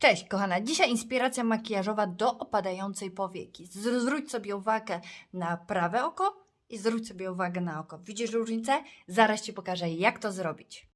Cześć, kochana. Dzisiaj inspiracja makijażowa do opadającej powieki. Zwróć sobie uwagę na prawe oko i zwróć sobie uwagę na oko. Widzisz różnicę? Zaraz Ci pokażę, jak to zrobić.